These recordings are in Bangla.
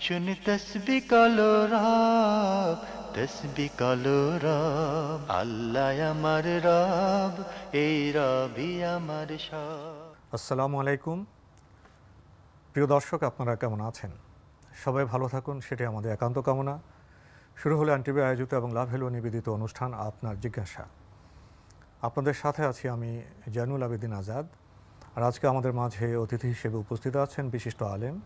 শুনি তসবি কলো রব তসবি কলো রব আল্লাহ আমার রব এই রবি আমার সব আসসালামু আলাইকুম প্রিয় দর্শক আপনারা কেমন আছেন? সবাই ভালো থাকুন সেটি আমাদের একান্ত কামনা। শুরু হলো অ্যান্টিবি আয়োজিত এবং লাভ হেলো নিবেদিত অনুষ্ঠান আপনার জিজ্ঞাসা। আপনাদের সাথে আছি আমি জানুল আবেদিন আজাদ। আর আজকে আমাদের মাঝে অতিথি হিসেবে উপস্থিত আছেন বিশিষ্ট আলেম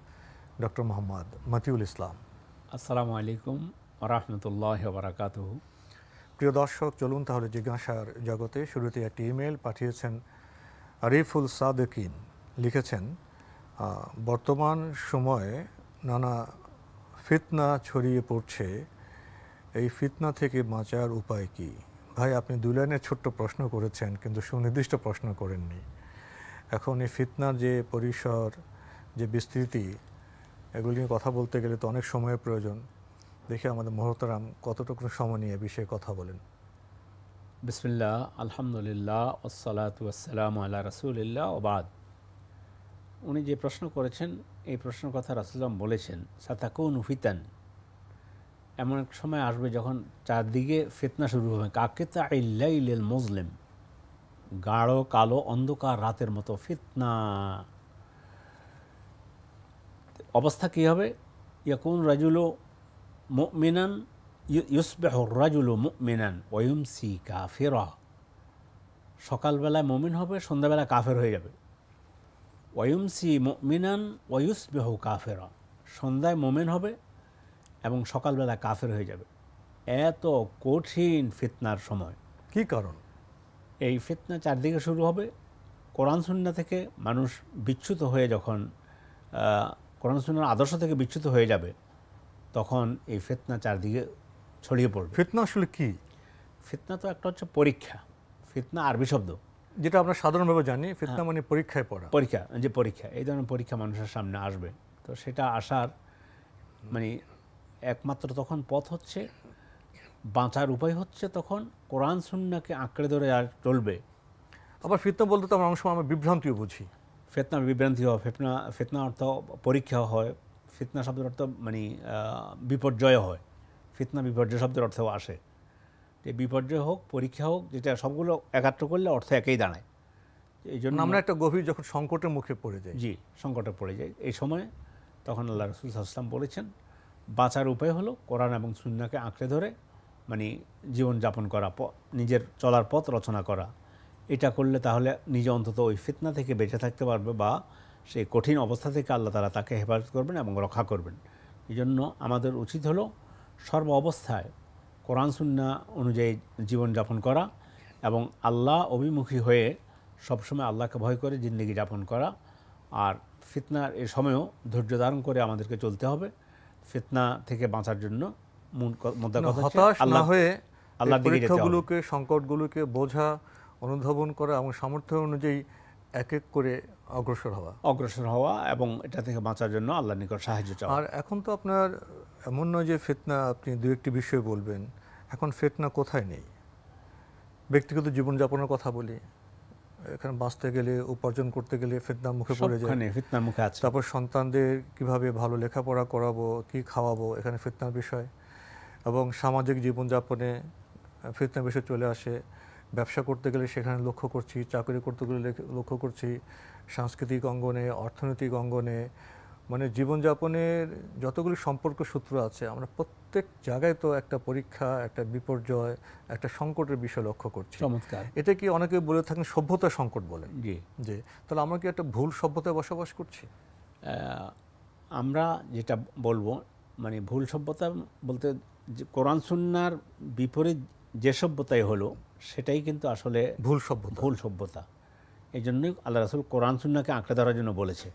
ডক্টর মোহাম্মদ মতিউল ইসলাম আসসালামু আলাইকুম রহমতুল্লাহ বারাকাত প্রিয় দর্শক চলুন তাহলে জিজ্ঞাসার জগতে শুরুতে একটি ইমেল পাঠিয়েছেন আরিফুল সাদেকিন। লিখেছেন বর্তমান সময়ে নানা ফিতনা ছড়িয়ে পড়ছে। এই ফিতনা থেকে বাঁচার উপায় কি? ভাই আপনি দুই লাইনের ছোট্ট প্রশ্ন করেছেন কিন্তু সুনির্দিষ্ট প্রশ্ন করেননি। এখন এই ফিতনার যে পরিসর যে বিস্তৃতি এগুলি নিয়ে কথা বলতে গেলে তো অনেক সময়ের প্রয়োজন। দেখে আমাদের মহতারাম কতটুকু সময় নিয়ে বিষয়ে কথা বলেন। বিসমিল্লাহ, আলহামদুলিল্লাহ ওসালাত ওয়াসালাম আল্লাহ রসুলিল্লাহ ওবাদ উনি যে প্রশ্ন করেছেন, এই প্রশ্নের কথা রাসুলাম বলেছেন, সাতাকুন ফিতান। এমন এক সময় আসবে যখন চারদিকে ফিতনা শুরু হবে। কাকেতা ইল্লাইল মুসলিম গাঢ়, কালো, অন্ধকার রাতের মতো ফিতনা। অবস্থা কী হবে? ইয়াকুন রাজুলো মুমিনান ইউসবেহ রাজুলো মুমিনান ওয়ুমসি কাফেরা। সকালবেলায় মমিন হবে সন্ধ্যাবেলা কাফের হয়ে যাবে। ওয়ুমসি মুমিনান ওয়ুসবেহ কাফেরা। সন্ধ্যায় মোমেন হবে এবং সকালবেলা কাফের হয়ে যাবে। এত কঠিন ফিতনার সময়। কি কারণ? এই ফিতনা চারদিকে শুরু হবে কোরআন সুন্না থেকে। মানুষ বিচ্যুত হয়ে যখন কোরআন সুন্নার আদর্শ থেকে বিচ্যুত হয়ে যাবে তখন এই ফেতনা চারদিকে ছড়িয়ে পড়বে। ফিতনা আসলে কি? ফিতনা তো একটা হচ্ছে পরীক্ষা। ফিতনা আরবি শব্দ। যেটা আমরা সাধারণভাবে জানি ফিতনা মানে পরীক্ষায় পড়া। পরীক্ষা যে পরীক্ষা এই ধরনের পরীক্ষা মানুষের সামনে আসবে। তো সেটা আসার মানে একমাত্র তখন পথ হচ্ছে বাঁচার উপায় হচ্ছে তখন কোরআন সুন্নাকে আঁকড়ে ধরে আর চলবে। আবার ফিতনা বলতে তো আমরা অনেক সময় আমরা বিভ্রান্তিও বুঝি। ফেতনা বিভ্রান্তি হয় ফেতনা ফেতনা অর্থ পরীক্ষা হয় ফিতনা শব্দের অর্থ মানে বিপর্যয় হয়। ফিতনা বিপর্যয় শব্দের অর্থও আসে। যে বিপর্যয় হোক পরীক্ষা হোক যেটা সবগুলো একাত্র করলে অর্থ একেই দাঁড়ায়। এই জন্য আমরা একটা গভীর যখন সংকটের মুখে পড়ে যাই। জি সংকটে পড়ে যাই। এই সময় তখন আল্লাহ রসুল আসলাম বলেছেন বাঁচার উপায় হলো কোরআন এবং সুন্নাকে আঁকড়ে ধরে মানে জীবনযাপন করা নিজের চলার পথ রচনা করা। এটা করলে তাহলে নিজে অন্তত ওই ফিতনা থেকে বেঁচে থাকতে পারবে বা সেই কঠিন অবস্থা থেকে আল্লাহ তারা তাকে হেফাজত করবেন এবং রক্ষা করবেন। এই জন্য আমাদের উচিত হলো সর্ব অবস্থায় কোরআন সুন্না অনুযায়ী জীবনযাপন করা এবং আল্লাহ অভিমুখী হয়ে সবসময় আল্লাহকে ভয় করে জিন্দগি যাপন করা। আর ফিতনার এ সময়ও ধৈর্য ধারণ করে আমাদেরকে চলতে হবে। ফিতনা থেকে বাঁচার জন্য মূল কথা হতাশ না আল্লাহ হয়ে হবে। পরীক্ষাগুলোকে সংকটগুলোকে বোঝা অনুধাবন করা এবং সামর্থ্য অনুযায়ী এক এক করে অগ্রসর হওয়া। অগ্রসর হওয়া এবং এটা থেকে বাঁচার জন্য আল্লাহর নিকট সাহায্য চাওয়া। আর এখন তো আপনার এমন নয় যে ফেতনা আপনি দু একটি বিষয় বলবেন এখন ফিতনা কোথায় নেই? ব্যক্তিগত জীবনযাপনের কথা বলি এখানে বাঁচতে গেলে উপার্জন করতে গেলে ফিতনার মুখে পড়ে যায়। ফিতনার মুখে আছে। তারপর সন্তানদের কীভাবে ভালো লেখাপড়া করাবো কি খাওয়াবো এখানে ফিতনার বিষয়। এবং সামাজিক জীবনযাপনে ফিতনার বিষয় চলে আসে। ব্যবসা করতে গেলে সেখানে লক্ষ্য করছি চাকরি করতে গেলে লক্ষ্য করছি সাংস্কৃতিক অঙ্গনে অর্থনৈতিক অঙ্গনে। মানে জীবনযাপনের যতগুলি সম্পর্ক সূত্র আছে আমরা প্রত্যেক জায়গায় তো একটা পরীক্ষা একটা বিপর্যয় একটা সংকটের বিষয় লক্ষ্য করছি। চমৎকার। এটা কি অনেকে বলে থাকেন সভ্যতা সংকট বলে? জি। যে তাহলে আমরা কি একটা ভুল সভ্যতায় বসবাস করছি? আমরা যেটা বলব মানে ভুল সভ্যতা বলতে যে কোরআন সুন্নার বিপরীত যে সভ্যতাই হলো সেটাই কিন্তু আসলে ভুল সভ্যতা। ভুল সভ্যতা। এই জন্যই আল্লাহ রাসুল কোরআন সুন্নাকে আঁকড়ে ধরার জন্য বলেছে।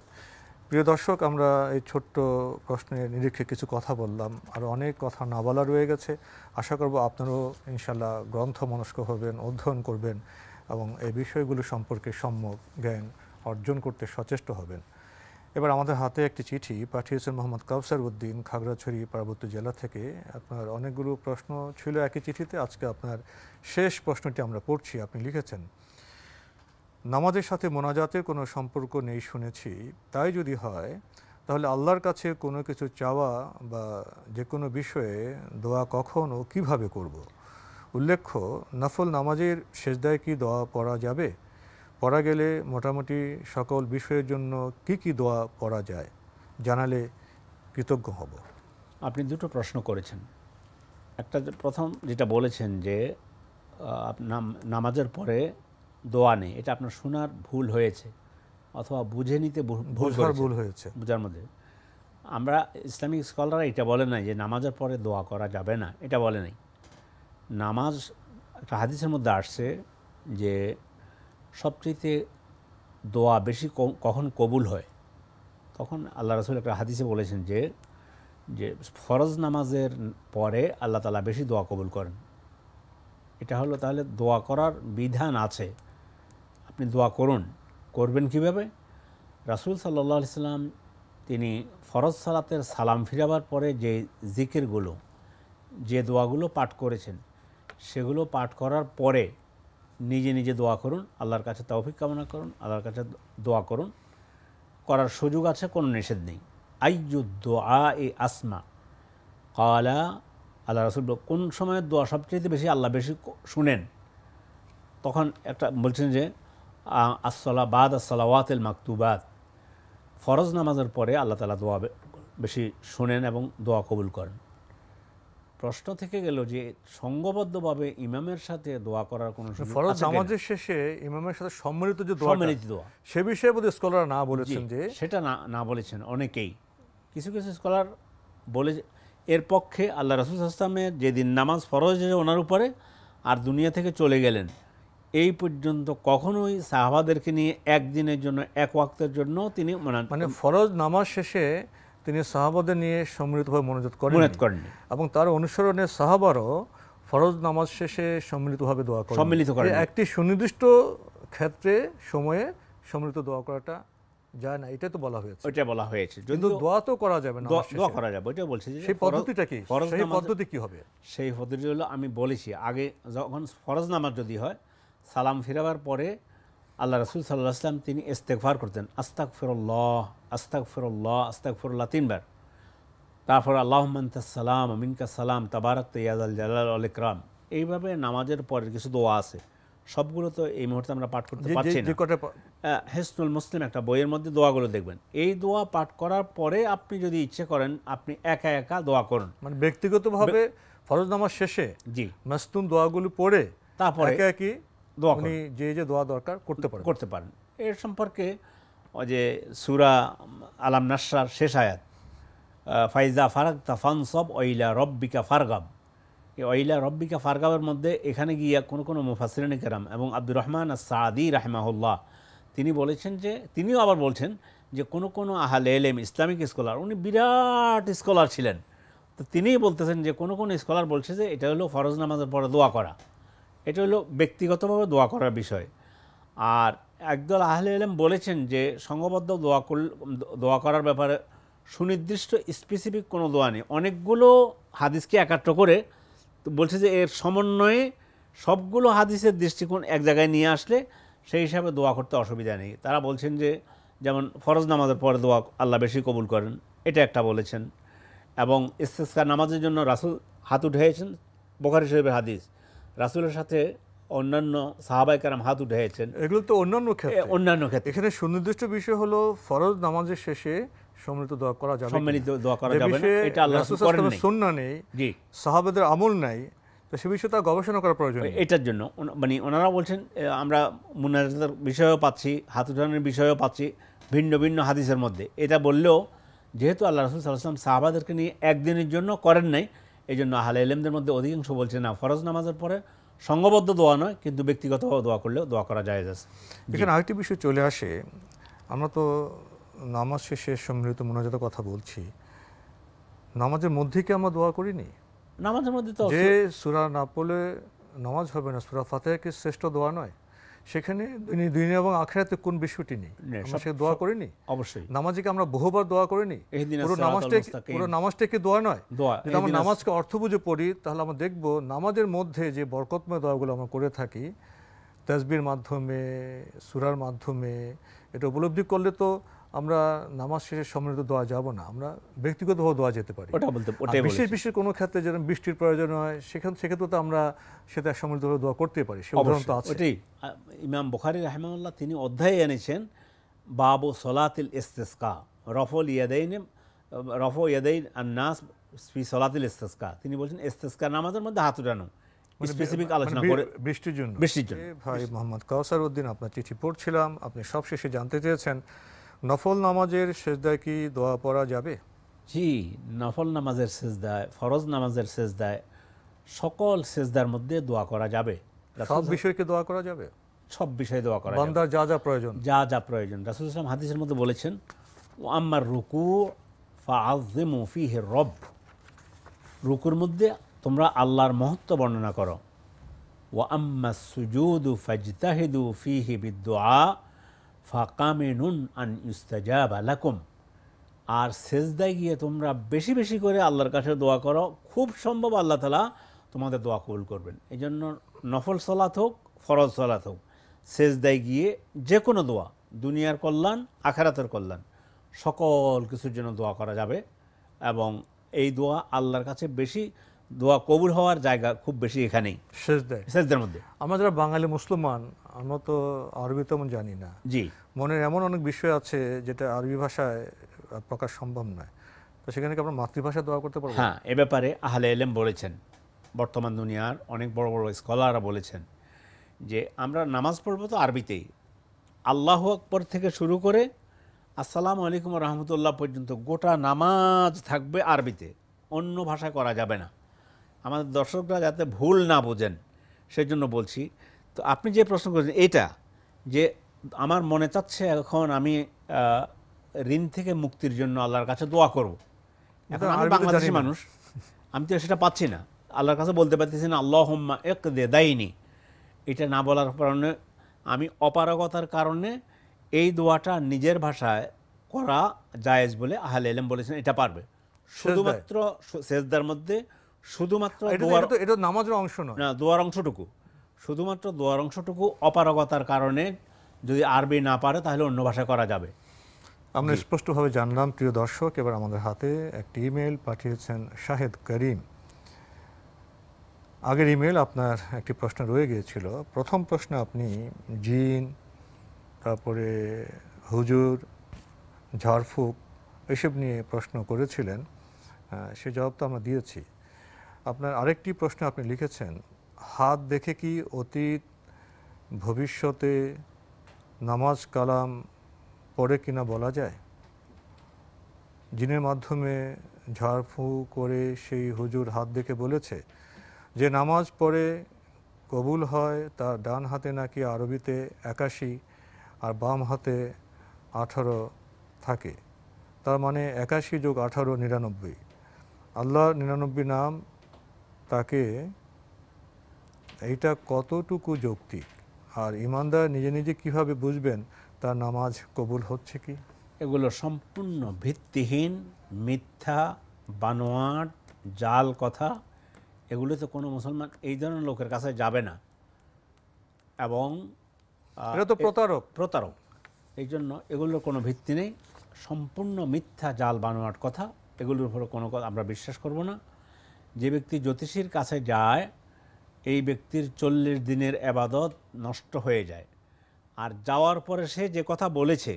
প্রিয় দর্শক আমরা এই ছোট্ট প্রশ্নের নিরীক্ষে কিছু কথা বললাম আর অনেক কথা না বলা রয়ে গেছে। আশা করব আপনারাও ইনশাল্লাহ গ্রন্থ মনস্ক হবেন অধ্যয়ন করবেন এবং এই বিষয়গুলো সম্পর্কে সম্যক জ্ঞান অর্জন করতে সচেষ্ট হবেন। এবার আমাদের হাতে একটি চিঠি পাঠিয়েছেন মোহাম্মদ কাউসার উদ্দিন খাগড়াছড়ি পার্বত্য জেলা থেকে। আপনার অনেকগুলো প্রশ্ন ছিল একই চিঠিতে। আজকে আপনার শেষ প্রশ্নটি আমরা পড়ছি, আপনি লিখেছেন, নামাজের সাথে মোনাজাতের কোনো সম্পর্ক নেই শুনেছি। তাই যদি হয়, তাহলে আল্লাহর কাছে কোনো কিছু চাওয়া বা যে কোনো বিষয়ে দোয়া কখন ও কীভাবে করব। উল্লেখ্য, নফল নামাজের শেষদায় কি দোয়া পড়া যাবে? পড়া গেলে মোটামুটি সকল বিষয়ের জন্য কি কি দোয়া পড়া যায় জানালে কৃতজ্ঞ হব। আপনি দুটো প্রশ্ন করেছেন। একটা প্রথম যেটা বলেছেন যে নাম- নামাজের পরে দোয়া নেই। এটা আপনার শোনার ভুল হয়েছে অথবা বুঝে নিতে ভুল হয়েছে। বোঝার মধ্যে। আমরা ইসলামিক স্কলাররা এটা বলে নাই যে নামাজের পরে দোয়া করা যাবে না। এটা বলে নাই। নামাজ একটা হাদিসের মধ্যে আসছে যে সবচেয়ে দোয়া বেশি কখন কবুল হয়? তখন আল্লাহ রসুল একটা হাদিসে বলেছেন যে যে ফরজ নামাজের পরে আল্লাহ তালা বেশি দোয়া কবুল করেন। এটা হলো তাহলে দোয়া করার বিধান আছে। আপনি দোয়া করুন। করবেন কীভাবে? রাসূল সাল্লাহ সাল্লাম তিনি ফরজ সালাতের সালাম ফিরাবার পরে যে জিকিরগুলো, যে দোয়াগুলো পাঠ করেছেন, সেগুলো পাঠ করার পরে নিজে নিজে দোয়া করুন, আল্লাহর কাছে তৌফিক কামনা করুন, আল্লাহর কাছে দোয়া করুন। করার সুযোগ আছে, কোনো নিষেধ নেই। আইয়ুদ্দোয়া এ আসমা। কালা আল্লাহ রসুল কোন সময়ের দোয়া সবচেয়ে বেশি আল্লাহ বেশি শুনেন? তখন একটা বলছেন যে, আ- আসসালা, বাদ আসসালাওয়াতেল মাকতুবাত। ফরজ নামাজের পরে আল্লাহ তালা দোয়া বেশি শুনেন এবং দোয়া কবুল করেন। প্রশ্ন থেকে গেল যে সঙ্গবদ্ধভাবে ইমামের সাথে দোয়া করার কোনো ফরজ নামাজের শেষে ইমামের সাথে সম্মিলিত যে দোয়া সম্মিলিত দোয়া। সে বিষয়ে বোধহয় স্কলাররা না বলেছেন যে সেটা না না বলেছেন অনেকেই। কিছু কিছু স্কলার বলে এর পক্ষে আল্লাহ রসুল আসলামের যেদিন নামাজ ফরজ হয়েছে ওনার উপরে আর দুনিয়া থেকে চলে গেলেন। এই পর্যন্ত কখনোই সাহাবাদেরকে নিয়ে একদিনের জন্য এক ওয়াক্তের জন্য তিনি মানে ফরজ নামাজ শেষে তিনি সাহাবাদের নিয়ে সম্মিলিতভাবে মনোযোগ করেন এবং তার অনুসরণে সাহাবারও ফরজ নামাজ শেষে সম্মিলিতভাবে দোয়া করেন সম্মিলিত করেন। একটি সুনির্দিষ্ট ক্ষেত্রে সময়ে সম্মিলিত দোয়া করাটা যায় না এটাই তো বলা হয়েছে। ওইটা বলা হয়েছে। কিন্তু দোয়া তো করা যাবে না দোয়া- করা যাবে ওইটা বলছে সেই পদ্ধতিটা কি? সেই পদ্ধতি কি হবে? সেই পদ্ধতি হলো আমি বলেছি আগে যখন ফরজ নামাজ যদি হয় সালাম ফিরাবার পরে আল্লাহ রসুল সাল্লাহ আসলাম তিনি ইস্তেকফার করতেন আস্তাক ফিরল্লাহ আস্তাক ফিরল্লাহ আস্তাক ফিরল্লাহ তিনবার। তারপর আল্লাহ সালাম মিনকা সালাম তাবারক তৈয়াদ আল জালাল আল ইকরাম। এইভাবে নামাজের পরের কিছু দোয়া আছে। সবগুলো তো এই মুহূর্তে আমরা পাঠ করতে পারছি না। হেসনুল মুসলিম একটা বইয়ের মধ্যে দোয়াগুলো দেখবেন। এই দোয়া পাঠ করার পরে আপনি যদি ইচ্ছে করেন আপনি একা একা দোয়া করুন। মানে ব্যক্তিগতভাবে ফরজ নামাজ শেষে জি। মাস্তুম দোয়াগুলি পড়ে তারপরে একে একই দোয়া উনি যে যে দোয়া দরকার করতে পারেন। করতে পারেন। এর সম্পর্কে ওই যে সুরা আলাম নাসার শেষ আয়াত ফাইজা ফারাক তাফান সব ওইলা রব্বিকা ফারগাব। এই ওইলা রব্বিকা ফারগাবের মধ্যে এখানে গিয়া কোনো কোনো মুফাসরিন কেরাম এবং আব্দুর রহমান সাদি রাহমাহুল্লাহ তিনি বলেছেন যে তিনিও আবার বলছেন যে কোনো কোনো আহাল এলেম ইসলামিক স্কলার উনি বিরাট স্কলার ছিলেন। তো তিনিই বলতেছেন যে কোনো কোনো স্কলার বলছে যে এটা হলো ফরজ নামাজের পরে দোয়া করা। এটা হলো ব্যক্তিগতভাবে দোয়া করার বিষয়। আর একদল আহলে এলেম বলেছেন যে, সংঘবদ্ধ দোয়া করল দোয়া করার ব্যাপারে সুনির্দিষ্ট স্পেসিফিক কোনো দোয়া নেই। অনেকগুলো হাদিসকে একাত্র করে বলছে যে, এর সমন্বয়ে সবগুলো হাদিসের দৃষ্টিকোণ এক জায়গায় নিয়ে আসলে সেই হিসাবে দোয়া করতে অসুবিধা নেই। তারা বলছেন যে, যেমন ফরজ নামাজের পরে দোয়া আল্লাহ বেশি কবুল করেন, এটা একটা বলেছেন। এবং ইস্তেস্কা নামাজের জন্য রাসুল হাত উঠেছেন, বোখারি শরীফের হাদিস। রাসুলের সাথে অন্যান্য সাহাবাই কারাম হাত উঠেছেন এগুলো তো অন্যান্য ক্ষেত্রে। অন্যান্য ক্ষেত্রে। এখানে সুনির্দিষ্ট বিষয় হলো ফরজ নামাজের শেষে সম্মিলিত দোয়া করা যাবে সম্মিলিত দোয়া করা যাবে এটা আল্লাহ করেন নাই। সুন্নাহ নেই জি। সাহাবাদের আমল নাই তো সে বিষয়ে তার গবেষণা করা প্রয়োজন এটার জন্য মানে ওনারা বলছেন আমরা মুনাজাতের বিষয়েও পাচ্ছি হাত উঠানোর বিষয়েও পাচ্ছি ভিন্ন ভিন্ন হাদিসের মধ্যে। এটা বললেও যেহেতু আল্লাহ রসুল সাল্লাম সাহাবাদেরকে নিয়ে একদিনের জন্য করেন নাই এই জন্য আহলে এলেমদের মধ্যে অধিকাংশ বলছে না ফরজ নামাজের পরে সঙ্গবদ্ধ দোয়া নয় কিন্তু ব্যক্তিগতভাবে দোয়া করলেও দোয়া করা যায় আছে। এখানে আরেকটি বিষয় চলে আসে। আমরা তো নামাজ শেষে সম্মিলিত মোনাজাতের কথা বলছি। নামাজের মধ্যে কি আমরা দোয়া করিনি? নামাজের মধ্যে তো যে সুরা না পড়লে নামাজ হবে না সুরা ফাতিহা কি শ্রেষ্ঠ দোয়া নয়। সেখানে দুনি- দুনিয়া এবং আখেরাতে কোন বিষয়টি নেই? আমরা সে দোয়া করিনি। অবশ্যই। নামাজে কি আমরা বহুবার দোয়া করিনি। পুরো নামাজটা পুরো নামাজটা কি দোয়া নয়? যদি আমরা নামাজকে অর্থ বুঝে পড়ি তাহলে আমরা দেখব নামাজের মধ্যে যে বরকতময় দোয়াগুলো আমরা করে থাকি তাজবির মাধ্যমে সুরার মাধ্যমে এটা উপলব্ধি করলে তো আমরা নামাজ শেষে সম্মিলিত দোয়া যাব না আমরা ব্যক্তিগতভাবে দোয়া যেতে পারি। ওটা বলতে বিশেষ বিশেষ কোনো ক্ষেত্রে যেন বৃষ্টির প্রয়োজন হয় সেখানে সেক্ষেত্রে তো আমরা সেটা সম্মিলিতভাবে দোয়া করতে পারি সে উদাহরণ তো আছে। ইমাম বুখারী রাহমাহুল্লাহ তিনি অধ্যায়ে এনেছেন বাবু সলাতিল ইস্তেসকা রফল ইয়াদাইন রফ ইয়াদাইন আন্নাস ফি সলাতিল ইস্তেসকা। তিনি বলছেন ইস্তেসকা নামাজের মধ্যে হাত উঠানো স্পেসিফিক আলোচনা মানে করে বৃষ্টির জন্য। বৃষ্টির জন্য। ভাই মোহাম্মদ কাউসার উদ্দিন আপনার চিঠি পড়ছিলাম আপনি সবশেষে জানতে চেয়েছেন। নফল নামাজের শেষদায় কি দোয়া পড়া যাবে? জি নফল নামাজের সেজদায় ফরজ নামাজের সেজদায় সকল সেজদার মধ্যে দোয়া করা যাবে। সব বিষয়কে দোয়া করা যাবে? সব বিষয়ে দোয়া করা বান্দার যা যা প্রয়োজন। যা যা প্রয়োজন। রাসুল ইসলাম হাদিসের মধ্যে বলেছেন ও আম্মার রুকু ফাআযিমু ফিহি রব। রুকুর মধ্যে তোমরা আল্লাহর মহত্ব বর্ণনা করো। ও আম্মা সুজুদু ফাজতাহিদু ফিহি বিদ্দুআ। ফাকামিনুন আন ইউস্তাজাবা লাকুম। আর সেজদায় গিয়ে তোমরা বেশি বেশি করে আল্লাহর কাছে দোয়া করো খুব সম্ভব আল্লাহ তালা তোমাদের দোয়া কবুল করবেন। এই জন্য নফল সলাত হোক ফরজ সলাত হোক সেজদায় গিয়ে যে কোনো দোয়া দুনিয়ার কল্যাণ আখারাতের কল্যাণ সকল কিছুর জন্য দোয়া করা যাবে এবং এই দোয়া আল্লাহর কাছে বেশি দোয়া কবুল হওয়ার জায়গা খুব বেশি এখানেই শেষদায় সেজদের মধ্যে। আমরা যারা বাঙালি মুসলমান আমরা তো আরবি তেমন জানি না। জি। মনের এমন অনেক বিষয় আছে যেটা আরবি ভাষায় প্রকাশ সম্ভব নয়। তো সেখানে কি আমরা মাতৃভাষা দোয়া করতে পারব? হ্যাঁ এ ব্যাপারে আহলে এলেম বলেছেন। বর্তমান দুনিয়ার অনেক বড় বড় স্কলাররা বলেছেন যে আমরা নামাজ পড়ব তো আরবিতেই। আল্লাহ আকবর থেকে শুরু করে আসসালামু আলাইকুম রহমতুল্লাহ পর্যন্ত গোটা নামাজ থাকবে আরবিতে। অন্য ভাষায় করা যাবে না। আমাদের দর্শকরা যাতে ভুল না বোঝেন সেই জন্য বলছি তো আপনি যে প্রশ্ন করেছেন এটা যে আমার মনে চাচ্ছে এখন আমি ঋণ থেকে মুক্তির জন্য আল্লাহর কাছে দোয়া করব। এখন আমি বাংলাদেশি মানুষ আমি তো সেটা পাচ্ছি না। আল্লাহর কাছে বলতে পারতেছি না আল্লাহ হোম্মা এক দে দায়নি এটা না বলার কারণে আমি অপারগতার কারণে এই দোয়াটা নিজের ভাষায় করা জায়েজ বলে আহলে এলেম বলেছেন এটা পারবে। শুধুমাত্র সেজদার মধ্যে শুধুমাত্র এটা নামাজের অংশ নয়। না দোয়ার অংশটুকু। শুধুমাত্র দোয়ার অংশটুকু অপারগতার কারণে যদি আরবি না পারে তাহলে অন্য ভাষায় করা যাবে। আমরা স্পষ্টভাবে জানলাম প্রিয় দর্শক এবার আমাদের হাতে একটি ইমেল পাঠিয়েছেন শাহেদ করিম। আগের ইমেল আপনার একটি প্রশ্ন রয়ে গিয়েছিল। প্রথম প্রশ্ন আপনি জিন তারপরে হুজুর ঝাড়ফুঁক এসব নিয়ে প্রশ্ন করেছিলেন সে জবাব তো আমরা দিয়েছি। আপনার আরেকটি প্রশ্ন আপনি লিখেছেন হাত দেখে কি অতীত ভবিষ্যতে নামাজ কালাম পড়ে কিনা বলা যায়? জিনের মাধ্যমে ঝাড়ফু করে সেই হুজুর হাত দেখে বলেছে যে, নামাজ পড়ে কবুল হয় তার ডান হাতে নাকি আরবিতে একাশি আর বাম হাতে আঠারো থাকে। তার মানে একাশি যোগ আঠারো নিরানব্বই। আল্লাহর নিরানব্বই নাম তাকে এইটা কতটুকু যৌক্তিক? আর ইমানদার নিজে নিজে কীভাবে বুঝবেন তার নামাজ কবুল হচ্ছে কি? এগুলো সম্পূর্ণ ভিত্তিহীন মিথ্যা বানোয়াট জাল কথা। এগুলো তো কোনো মুসলমান এই ধরনের লোকের কাছে যাবে না। এবং এটা তো প্রতারক। প্রতারক। এই জন্য এগুলোর কোনো ভিত্তি নেই। সম্পূর্ণ মিথ্যা জাল বানোয়াট কথা। এগুলোর উপরে কোনো কথা আমরা বিশ্বাস করব না। যে ব্যক্তি জ্যোতিষীর কাছে যায় এই ব্যক্তির চল্লিশ দিনের আবাদত নষ্ট হয়ে যায়। আর যাওয়ার পরে সে যে কথা বলেছে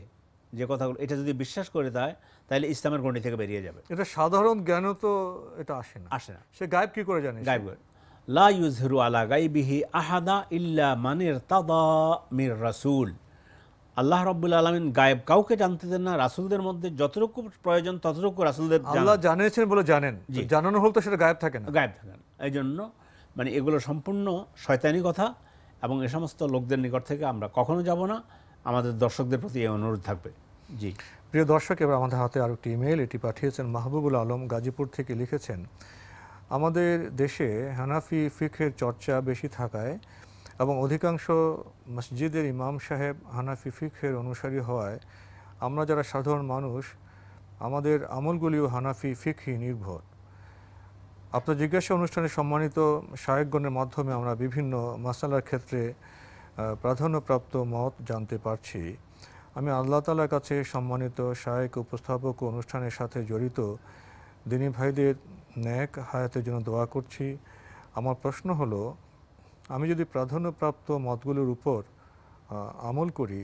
যে কথাগুলো এটা যদি বিশ্বাস করে দেয় তাহলে ইসলামের গণ্ডি থেকে বেরিয়ে যাবে। এটা সাধারণ জ্ঞানও তো এটা আসে না। আসে না। সে গায়েব কি করে জানে? গাইব করে। লা ইউজহিরু আলা গাইবিহি আহাদা ইল্লা মানের তাদা মির রাসূল। আল্লাহ রাব্বুল আলামিন গায়েব কাউকে জানতে দেন না রাসূলদের মধ্যে যতটুকু প্রয়োজন ততটুকু রাসুলদের আল্লাহ জানিয়েছেন বলে জানেন। জানানো হল তো সেটা গায়েব থাকে না। গায়েব থাকেন এই জন্য মানে এগুলো সম্পূর্ণ শয়তানি কথা এবং এ সমস্ত লোকদের নিকট থেকে আমরা কখনো যাব না। আমাদের দর্শকদের প্রতি এই অনুরোধ থাকবে। জি। প্রিয় দর্শক, এবার আমাদের হাতে আরও একটি ইমেল এটি পাঠিয়েছেন মাহবুবুল আলম, গাজীপুর থেকে লিখেছেন, আমাদের দেশে হানাফি ফিখের চর্চা বেশি থাকায় এবং অধিকাংশ মসজিদের ইমাম সাহেব হানাফি ফিখের অনুসারী হওয়ায় আমরা যারা সাধারণ মানুষ, আমাদের আমলগুলিও হানাফি ফিকহি নির্ভর। আপনার জিজ্ঞাসা অনুষ্ঠানে সম্মানিত শায়েকগণের মাধ্যমে আমরা বিভিন্ন মাসালার ক্ষেত্রে প্রাধান্যপ্রাপ্ত মত জানতে পারছি। আমি আল্লাহ তালার কাছে সম্মানিত শায়েক, উপস্থাপক ও অনুষ্ঠানের সাথে জড়িত দিনী ভাইদের ন্যাক হায়াতের জন্য দোয়া করছি। আমার প্রশ্ন হলো, আমি যদি প্রাধান্যপ্রাপ্ত মতগুলোর উপর আমল করি,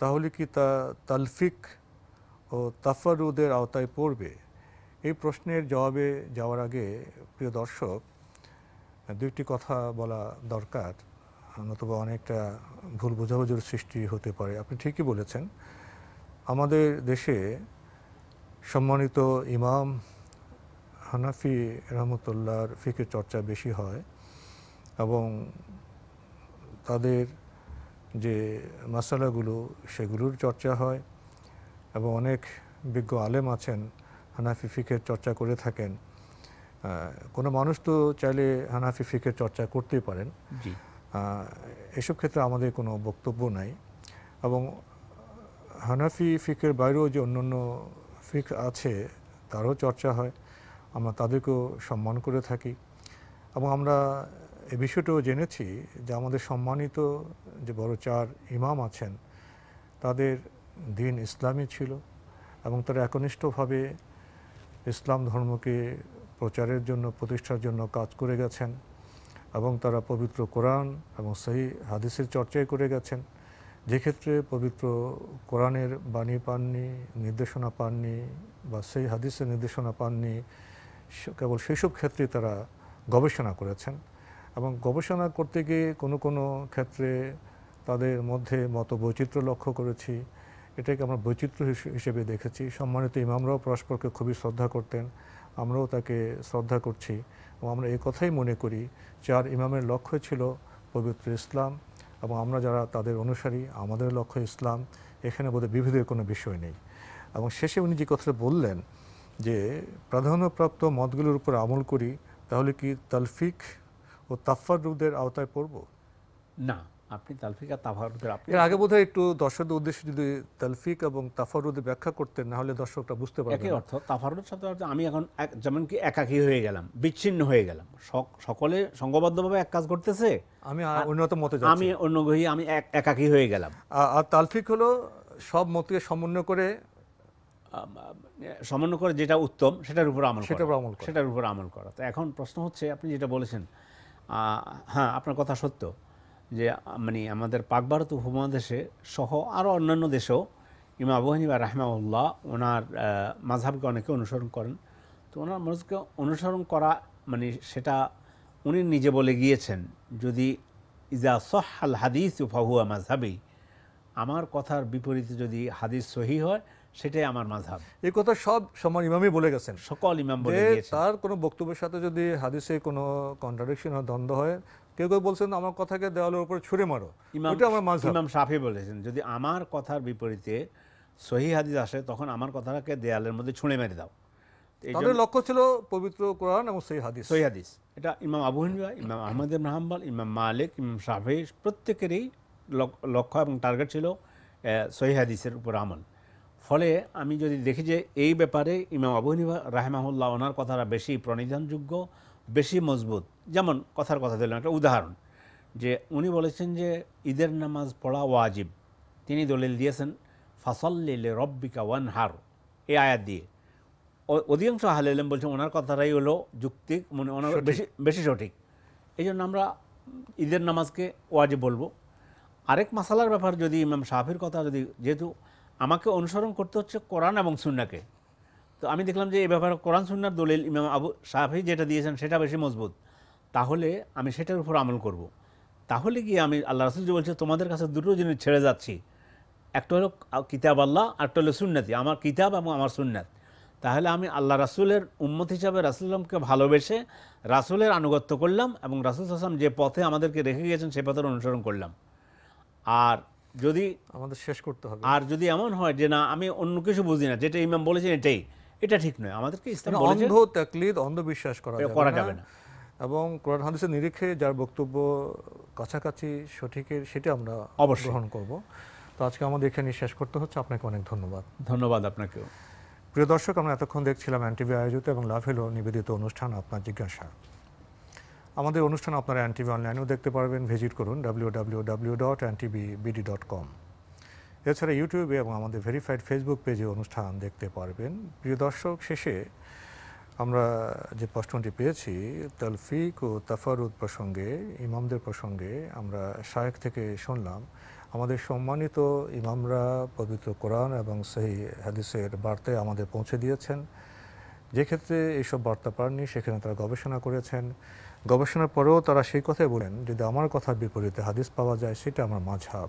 তাহলে কি তা তালফিক ও তাফারুদের আওতায় পড়বে? এই প্রশ্নের জবাবে যাওয়ার আগে প্রিয় দর্শক, দুইটি কথা বলা দরকার, নতুবা অনেকটা ভুল বোঝাবুঝির সৃষ্টি হতে পারে। আপনি ঠিকই বলেছেন, আমাদের দেশে সম্মানিত ইমাম হানাফি রহমতুল্লাহর ফিকের চর্চা বেশি হয় এবং তাদের যে মশালাগুলো সেগুলোর চর্চা হয় এবং অনেক বিজ্ঞ আলেম আছেন হানাফি ফিকের চর্চা করে থাকেন কোনো মানুষ তো চাইলে হানাফি ফিকের চর্চা করতেই পারেন। এসব ক্ষেত্রে আমাদের কোনো বক্তব্য নাই এবং হানাফি ফিকের বাইরেও যে অন্যান্য ফিক আছে তারও চর্চা হয়। আমরা তাদেরকেও সম্মান করে থাকি এবং আমরা এ বিষয়টাও জেনেছি যে আমাদের সম্মানিত যে বড় চার ইমাম আছেন তাদের দিন ইসলামী ছিল এবং তারা একনিষ্ঠভাবে ইসলাম ধর্মকে প্রচারের জন্য, প্রতিষ্ঠার জন্য কাজ করে গেছেন এবং তারা পবিত্র কোরআন এবং সেই হাদিসের চর্চাই করে গেছেন। যে ক্ষেত্রে পবিত্র কোরআনের বাণী পাননি, নির্দেশনা পাননি বা সেই হাদিসের নির্দেশনা পাননি কেবল সেসব ক্ষেত্রে তারা গবেষণা করেছেন এবং গবেষণা করতে গিয়ে কোনো কোনো ক্ষেত্রে তাদের মধ্যে মত বৈচিত্র্য লক্ষ্য করেছি। এটাকে আমরা বৈচিত্র্য হিসেবে দেখেছি। সম্মানিত ইমামরাও পরস্পরকে খুবই শ্রদ্ধা করতেন, আমরাও তাকে শ্রদ্ধা করছি। এবং আমরা এই কথাই মনে করি চার ইমামের লক্ষ্য ছিল পবিত্র ইসলাম, এবং আমরা যারা তাদের অনুসারী, আমাদের লক্ষ্য ইসলাম, এখানে বোধহয় বিভেদের কোনো বিষয় নেই। এবং শেষে উনি যে কথাটা বললেন, যে প্রাধান্যপ্রাপ্ত মতগুলোর উপর আমল করি, তাহলে কি তালফিক ও তাফারুদের আওতায় পড়ব? না। আপনি তালফিকা তাফারুদের আপনি এর আগে বোধহয় একটু দর্শকদের উদ্দেশ্যে যদি তালফিক এবং তাফারুদের ব্যাখ্যা করতেন না হলে দর্শকটা বুঝতে পারবে একই। অর্থ সাথে অর্থ আমি এখন যেমন কি একাকী হয়ে গেলাম বিচ্ছিন্ন হয়ে গেলাম। সক- সকলে সংঘবদ্ধভাবে এক কাজ করতেছে। আমি উন্নত মতে আমি অন্য গ্রহী আমি এক- একাকী হয়ে গেলাম। আর তালফিক হলো সব মতকে সমন্বয় করে সমন্বয় করে যেটা উত্তম সেটার উপর আমল সেটার উপর আমল সেটার উপর আমল করা। তো এখন প্রশ্ন হচ্ছে আপনি যেটা বলেছেন হ্যাঁ আপনার কথা সত্য। যে মানে আমাদের পাক ভারত উপমহাদেশে সহ আরও অন্যান্য দেশেও ইমা আবু হানিবা রাহমাউল্লাহ ওনার আহ, মাঝহাবকে অনেকে অনুসরণ করেন। তো ওনার মজকে অনুসরণ করা মানে সেটা উনি নিজে বলে গিয়েছেন যদি ইজা সহাল হাদিস ফাহুয়া মাঝহাবি আমার কথার বিপরীতে যদি হাদিস সহি হয় সেটাই আমার মাঝহাব এই কথা সব সমান ইমামই বলে গেছেন। সকল ইমাম বলে তার কোনো বক্তব্যের সাথে যদি হাদিসে কোনো কন্ট্রাডিকশন হয় দ্বন্দ্ব হয় কেউ কেউ বলছেন আমার কথাকে দেওয়ালের উপর ছুঁড়ে মারো। ওটা আমার মাঝহাব। ইমাম শাফি বলেছেন যদি আমার কথার বিপরীতে সহি হাদিস আসে তখন আমার কথাটাকে দেয়ালের মধ্যে ছুঁড়ে মেরে দাও। তাদের লক্ষ্য ছিল পবিত্র কোরআন এবং সেই হাদিস। সহি হাদিস। এটা ইমাম আবু হানিফা ইমাম আহমদ ইবনে হাম্বল ইমাম মালিক ইমাম শাফি প্রত্যেকেরই লক- লক্ষ্য এবং টার্গেট ছিল সহি হাদিসের উপর আমল। ফলে আমি যদি দেখি যে এই ব্যাপারে ইমাম আবু হানিফা রাহেমাহুল্লাহ ওনার কথাটা বেশি প্রণিধানযোগ্য বেশি মজবুত। যেমন কথার কথা দিলাম একটা উদাহরণ যে উনি বলেছেন যে ঈদের নামাজ পড়া ওয়াজিব। তিনি দলিল দিয়েছেন ফাসল্লিলে রব্বিকা ওয়ান হার এ আয়াত দিয়ে। অধিকাংশ হালেলেম বলছেন ওনার কথাটাই হলো যুক্তিক মানে ওনার বেশি বেশি সঠিক। এই জন্য আমরা ঈদের নামাজকে ওয়াজিব বলব। আরেক মাসালার ব্যাপার যদি ইমাম শাহির কথা যদি যেহেতু আমাকে অনুসরণ করতে হচ্ছে কোরআন এবং সুন্নাকে তো আমি দেখলাম যে এই ব্যাপারে কোরআন সুন্নার দলিল ইমাম আবু শাহি যেটা দিয়েছেন সেটা বেশি মজবুত। তাহলে আমি সেটার উপর আমল করব। তাহলে গিয়ে আমি আল্লাহ রাসুল যে বলছে তোমাদের কাছে দুটো জিনিস ছেড়ে যাচ্ছি। একটা হলো কিতাব আল্লাহ আরটা হলো সুন্নাতি আমার কিতাব এবং আমার সুন্নাত। তাহলে আমি আল্লাহ রাসুলের উম্মত হিসাবে রাসুল্লামকে ভালোবেসে রাসুলের আনুগত্য করলাম এবং রাসুল হাসাম যে পথে আমাদেরকে রেখে গিয়েছেন সে পথের অনুসরণ করলাম। আর যদি আমাদের শেষ করতে হবে। আর যদি এমন হয় যে না আমি অন্য কিছু বুঝি না যেটা ইমাম বলেছেন এটাই। এটা ঠিক নয়। আমাদেরকে ইসলাম মানে অন্ধ তাকলিদ অন্ধবিশ্বাস করা যাবে করা যাবে না। এবং কোরআন হাদিসের নিরিখে যার বক্তব্য কাছাকাছি সঠিকের সেটা আমরা অবশ্যই। গ্রহণ করব। তো আজকে আমাদের এখানে শেষ করতে হচ্ছে। আপনাকে অনেক ধন্যবাদ। ধন্যবাদ আপনাকেও। প্রিয় দর্শক আমরা এতক্ষণ দেখছিলাম এনটিভি আয়োজিত এবং লাভ হলো নিবেদিত অনুষ্ঠান আপনার জিজ্ঞাসা। আমাদের অনুষ্ঠান আপনারা এনটিভি অনলাইনেও দেখতে পারবেন। ভিজিট করুন W W W dot BD dot com এছাড়া ইউটিউবে এবং আমাদের ভেরিফাইড ফেসবুক পেজে অনুষ্ঠান দেখতে পারবেন। প্রিয় দর্শক, শেষে আমরা যে প্রশ্নটি পেয়েছি, তলফিক ও তাফারুদ প্রসঙ্গে, ইমামদের প্রসঙ্গে আমরা শায়েখ থেকে শুনলাম। আমাদের সম্মানিত ইমামরা পবিত্র কোরআন এবং সেই হাদিসের বার্তায় আমাদের পৌঁছে দিয়েছেন। যে ক্ষেত্রে এইসব বার্তা পাননি, সেখানে তারা গবেষণা করেছেন। গবেষণার পরেও তারা সেই কথাই বলেন, যদি আমার কথার বিপরীতে হাদিস পাওয়া যায়, সেটা আমার মাঝহাব।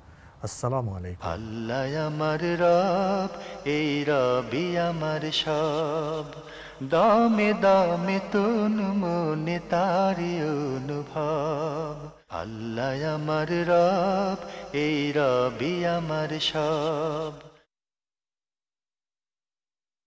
আসসালামু আলাইকুম। আল্লাহ আমার রব, এই রবি আমার সব। দামে দামে তুন মনে তারি অনুভব। আল্লাহ আমার রব, এই রবি আমার সব।